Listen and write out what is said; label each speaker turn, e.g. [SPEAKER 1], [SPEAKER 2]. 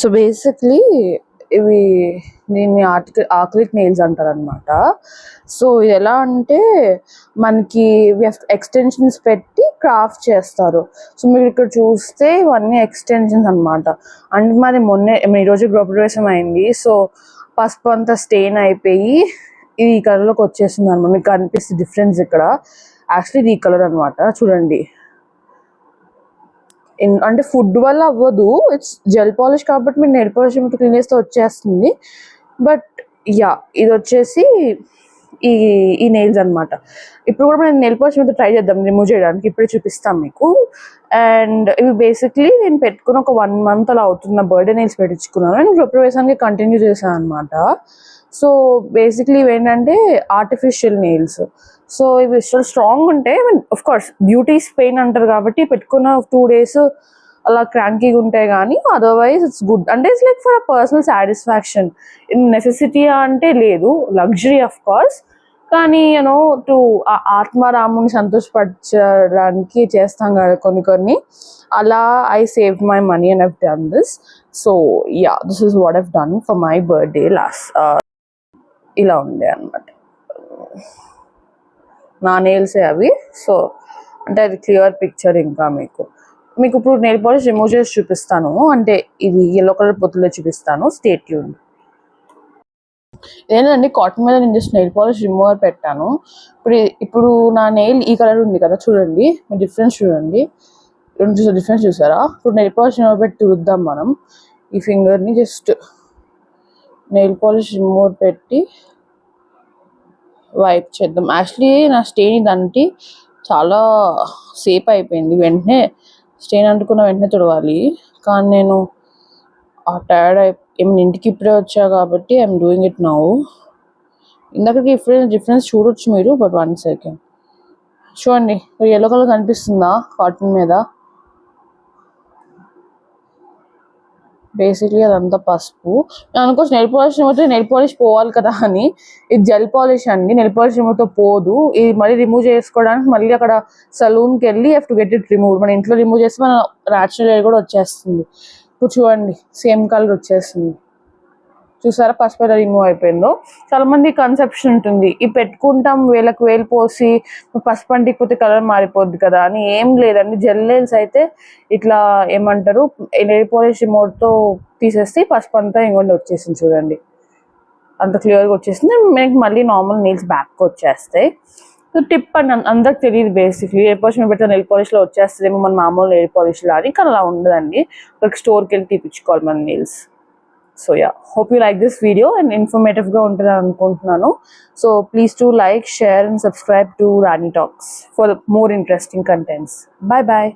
[SPEAKER 1] So basically ఇవి దీన్ని Arctic ఆక్లిక్ nails అంటారు అనమాట సో ఎలా అంటే మనకి ఎక్స్టెన్షన్స్ పెట్టి క్రాఫ్ట్ చేస్తారు. సో మీరు ఇక్కడ చూస్తే ఇవన్నీ ఎక్స్టెన్షన్స్ అనమాట అంటే మాది మొన్న ఈరోజు గృహప్రవేశం అయింది. సో పసుపు అంతా స్టెయిన్ అయిపోయి ఇది ఈ కలర్లోకి వచ్చేస్తుంది అనమాట మీకు కనిపిస్తుంది డిఫరెన్స్ ఇక్కడ. యాక్చువల్లీ ఇది ఈ కలర్ అనమాట చూడండి. అంటే ఫుడ్ వల్ల అవ్వదు. ఇట్స్ జెల్ పాలిష్ కాబట్టి మీరు నెయిల్ పాలిష్ క్లీన్ చేస్తే వచ్చేస్తుంది. బట్ యా ఇది వచ్చేసి ఈ ఈ నెయిల్స్ అన్నమాట. ఇప్పుడు కూడా మనం నెయిల్ పాలిష్ మీద ట్రై చేద్దాం రిమూవ్ చేయడానికి. ఇప్పుడే చూపిస్తాం మీకు. అండ్ ఇవి బేసిక్లీ నేను పెట్టుకుని ఒక వన్ మంత్ అలా అవుతుంది నా బర్త్డే నెయిల్స్ పెట్టించుకున్నాను. అండ్ గృహప్రవేశానికి కంటిన్యూ చేశాను అనమాట సో బేసిక్లీ ఇవి ఏంటంటే ఆర్టిఫిషియల్ నెయిల్స్ సో ఇవి స్ట్రాంగ్ ఉంటే ఆఫ్ కోర్స్ బ్యూటీస్ పెయిన్ అంటారు కాబట్టి పెట్టుకున్న టూ డేస్ అలా క్రాంకీగా ఉంటాయి కానీ అదర్వైజ్ ఇట్స్ గుడ్ అంటే it's like for a personal satisfaction necessity అంటే లేదు లగ్జరీ ఆఫ్ కోర్స్ కానీ యూనో టు ఆత్మారాముని సంతోషపరచడానికి చేస్తాం కదా కొన్ని కొన్ని. అలా I save my money and have done this so yeah this is what have done for my birthday last ఇలా ఉండే అనమాట నా నేల్సే అవి. సో అంటే అది క్లియర్ పిక్చర్ ఇంకా మీకు. మీకు ఇప్పుడు నెయిల్ పాలిష్ రిమూవ్ చేసి చూపిస్తాను. అంటే ఇది ఎల్లో కలర్ పొత్తులో చూపిస్తాను. స్టేట్ ట్యూన్ ఏంటండి కాటన్ మీద నేను జస్ట్ నెయిల్ పాలిష్ రిమూవర్ పెట్టాను. ఇప్పుడు ఇప్పుడు నా నెయిల్ ఈ కలర్ ఉంది కదా చూడండి. మీ డిఫరెన్స్ చూడండి. రెండు చూసారు డిఫరెన్స్ చూసారా? ఇప్పుడు నెయిల్ పాలిష్ రిమూవర్ పెట్టి తుడుద్దాం మనం. ఈ ఫింగర్ని జస్ట్ నెయిల్ పాలిష్ రిమూవర్ పెట్టి వైప్ చేద్దాం. యాక్చువల్లీ నా స్టెయిన్ ఇదంటే చాలా సేఫ్ అయిపోయింది. వెంటనే స్టెయిన్ అంటుకున్న వెంటనే తుడవాలి. కానీ నేను ఆ టైర్డ్ అయిపో ఏమైనా ఇంటికి ఇప్పుడే వచ్చా కాబట్టి ఐఎమ్ డూయింగ్ ఇట్ నౌ ఇందాకకి డిఫరెన్స్ డిఫరెన్స్ చూడొచ్చు మీరు బట్ వన్ సెకండ్ చూడండి ఎల్లో కలర్ కనిపిస్తుందా కాటన్ మీద? బేసిక్లీ అదంతా పసుపు. నేను అనుకోవచ్చు నెల్ పాలిష్ రిమూవ్తో నెల్ పాలిష్ పోవాలి కదా అని. ఇది జెల్ పాలిష్ అండి నెల్ పాలిష్ రిమూవ్తో పోదు. ఇది మళ్ళీ రిమూవ్ చేసుకోవడానికి మళ్ళీ అక్కడ సలూన్కి వెళ్ళి have to get it remove మన ఇంట్లో రిమూవ్ చేస్తే మన న్యాచురల్ కూడా వచ్చేస్తుంది. ఇప్పుడు చూడండి సేమ్ కలర్ వచ్చేసింది. చూసారా పసుపు ఎలా రిమూవ్ అయిపోయిందో? చాలా మంది కన్సెప్షన్ ఉంటుంది. ఇవి పెట్టుకుంటాం వేలకు వేలు పోసి పసుపు అంటికపోతే కలర్ మారిపోద్ది కదా అని ఏం లేదండి. జెల్ అయితే ఇట్లా ఏమంటారు నెయిల్ పాలిష్ రిమోట్తో తీసేస్తే పసుపు అంతా ఇంకొండి వచ్చేసింది చూడండి. అంత క్లియర్గా వచ్చేసింది. మనకి మళ్ళీ నార్మల్ నీల్స్ బ్యాక్ వచ్చేస్తాయి. సో టిప్ అని అందరికి తెలియదు బేసిక్లీ ఎయిర్ పాలిష్ పెట్టిన నెయిల్ పాలిష్లో వచ్చేస్తుందేమో మన మామూలు ఎయిర్ పాలిష్లో అని కానీ అలా ఉండదండి. ఒక స్టోర్కి వెళ్ళి తీపించుకోవాలి మన nails so yeah hope you like this video and ఇన్ఫర్మేటివ్గా ఉంటుంది అనుకుంటున్నాను. So please to like share and subscribe to Rani talks for more interesting contents bye bye